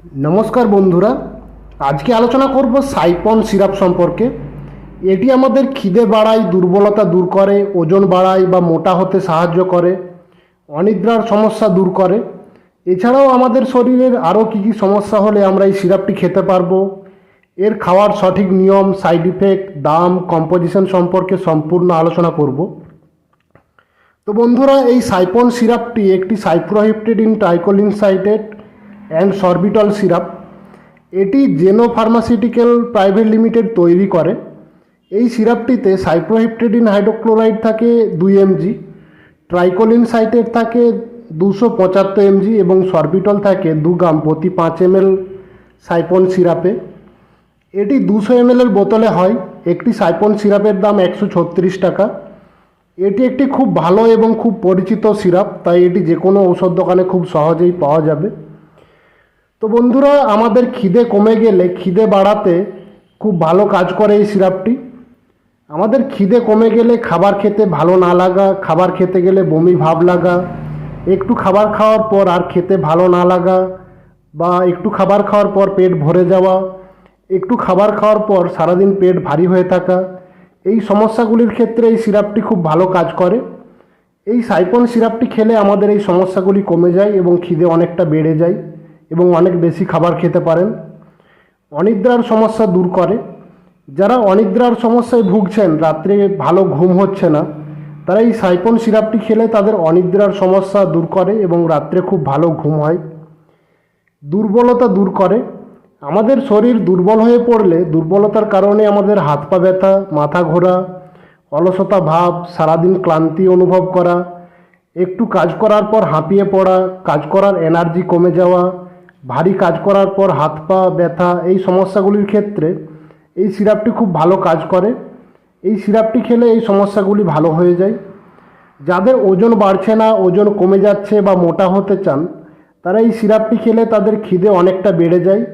নমস্কার বন্ধুরা, আজকে আলোচনা করব সাইপন সিরাপ সম্পর্কে। এটি আমাদের খিদে বাড়ায়, দুর্বলতা দূর করে, ওজন বাড়ায় বা মোটা হতে সাহায্য করে, অনিদ্রার সমস্যা দূর করে। এছাড়াও আমাদের শরীরের আরও কী কী সমস্যা হলে আমরা এই সিরাপটি খেতে পারব। এর খাওয়ার সঠিক নিয়ম, সাইড ইফেক্ট, দাম, কম্পোজিশন সম্পর্কে সম্পূর্ণ আলোচনা করব। তো বন্ধুরা, এই সাইপন সিরাপটি একটি cyproheptadine tricholine citrate and sorbitol syrup এটি জেনো ফার্মাসিউটিক্যাল প্রাইভেট লিমিটেড তৈরি করে। এই সিরাপটিতে সাইপ্রোহিপটেডিন হাইড্রোক্লোরাইড থাকে দুই এমজি ট্রাইকোলিন সাইটের থাকে দুশো পঁচাত্তর এমজি এবং সরবিটল থাকে দু গ্রাম প্রতি পাঁচ এমএল সাইপন সিরাপে এটি দুশো এমএলের বোতলে হয়, একটি সাইপন সিরাপের দাম একশো ছত্রিশ টাকা। এটি একটি খুব ভালো এবং খুব পরিচিত সিরাপ তাই এটি যে কোনো ঔষধ দোকানে খুব সহজেই পাওয়া যাবে। তো বন্ধুরা, আমাদের খিদে কমে গেলে, খিদে বাড়াতে খুব ভালো কাজ করে এই সিরাপটি। আমাদের খিদে কমে গেলে খাবার খেতে ভালো না লাগা, খাবার খেতে গেলে বমি ভাব লাগা, একটু খাবার খাওয়ার পর আর খেতে ভালো না লাগা, বা একটু খাবার খাওয়ার পর পেট ভরে যাওয়া, একটু খাবার খাওয়ার পর সারাদিন পেট ভারী হয়ে থাকা, এই সমস্যাগুলির ক্ষেত্রে এই সিরাপটি খুব ভালো কাজ করে। এই সাইপন সিরাপটি খেলে আমাদের এই সমস্যাগুলি কমে যায় এবং খিদে অনেকটা বেড়ে যায়। এবং অনেক বেশি খাবার খেতে পারেন। অনিদ্রার সমস্যা দূর করে। যারা অনিদ্রার সমস্যায় ভুগছেন, রাত্রে ভালো ঘুম হচ্ছে না, তারা এই সাইপন সিরাপটি খেলে তাদের অনিদ্রার সমস্যা দূর করে এবং রাত্রে খুব ভালো ঘুম হয়। দুর্বলতা দূর করে। আমাদের শরীর দুর্বল হয়ে পড়লে দুর্বলতার কারণে আমাদের হাত পা ব্যথা, মাথা ঘোরা, অলসতা ভাব, সারাদিন ক্লান্তি অনুভব করা, একটু কাজ করার পর হাঁপিয়ে পড়া, কাজ করার এনার্জি কমে যাওয়া ভারী কাজ করার পর হাত পা, ব্যথা, এই সমস্যাগুলির ক্ষেত্রে এই সিরাপটি খুব ভালো কাজ করে। এই সিরাপটি খেলে এই সমস্যাগুলি ভালো হয়ে যায়। যাদের ওজন বাড়ছে না, ওজন কমে যাচ্ছে বা মোটা হতে চান, তারা এই সিরাপটি খেলে তাদের খিদে অনেকটা বেড়ে যায়।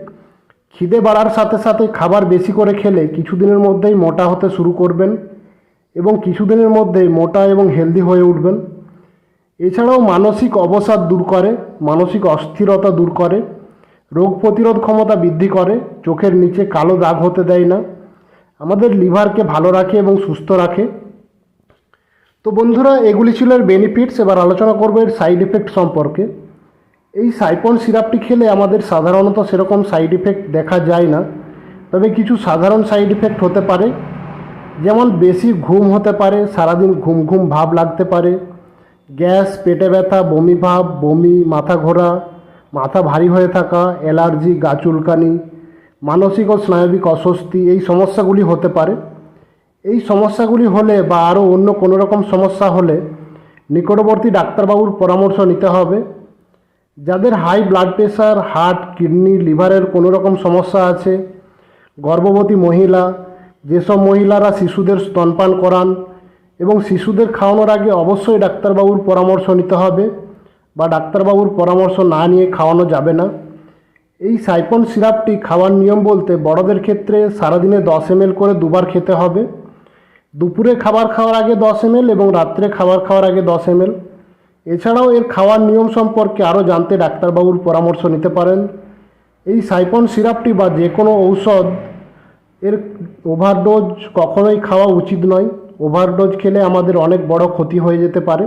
খিদে বাড়ার সাথে সাথে খাবার বেশি করে খেলে কিছুদিনের মধ্যেই মোটা হতে শুরু করবেন এবং কিছুদিনের মধ্যেই মোটা এবং হেলদি হয়ে উঠবেন। এছাড়াও মানসিক অবসাদ দূর করে, মানসিক অস্থিরতা দূর করে। রোগ প্রতিরোধ ক্ষমতা বৃদ্ধি করে, চোখের নিচে কালো দাগ হতে দেয় না। আমাদের লিভারকে ভালো রাখে এবং সুস্থ রাখে। তো বন্ধুরা, এগুলি ছিল এর বেনিফিটস এবার আলোচনা করব এর সাইড এফেক্ট সম্পর্কে। এই সাইপন সিরাপটি খেলে আমাদের সাধারণত সেরকম সাইড ইফেক্ট দেখা যায় না। তবে কিছু সাধারণ সাইড ইফেক্ট হতে পারে। যেমন বেশি ঘুম হতে পারে, সারাদিন ঘুম ঘুম ভাব লাগতে পারে। গ্যাস, পেটে ব্যথা, বমি ভাব, বমি, মাথা ঘোরা মাথা ভারী হয়ে থাকা, অ্যালার্জি, গা চুলকানি, মানসিক ও স্নায়বিক অস্বস্তি, এই সমস্যাগুলি হতে পারে। এই সমস্যাগুলি হলে বা আরও অন্য কোনো রকম সমস্যা হলে নিকটবর্তী ডাক্তারবাবুর পরামর্শ নিতে হবে। যাদের high blood pressure heart, kidney, লিভারের কোনো রকম সমস্যা আছে, গর্ভবতী মহিলা, যেসব মহিলারা শিশুদের স্তনপান করান এবং শিশুদের খাওয়ানোর আগে অবশ্যই ডাক্তারবাবুর পরামর্শ নিতে হবে। বা ডাক্তারবাবুর পরামর্শ না নিয়ে খাওয়ানো যাবে না। এই সাইপন সিরাপটি খাওয়ার নিয়ম বলতে বড়দের ক্ষেত্রে সারাদিনে দশ এমএল করে দুবার খেতে হবে। দুপুরে খাবার খাওয়ার আগে দশ এমএল এবং রাত্রে খাবার খাওয়ার আগে দশ এমএল। এছাড়াও এর খাওয়ার নিয়ম সম্পর্কে আরও জানতে ডাক্তারবাবুর পরামর্শ নিতে পারেন। এই সাইপন সিরাপটি বা যে কোনো ঔষধ, এর ওভারডোজ কখনোই খাওয়া উচিত নয়। ওভারডোজ খেলে আমাদের অনেক বড় ক্ষতি হয়ে যেতে পারে।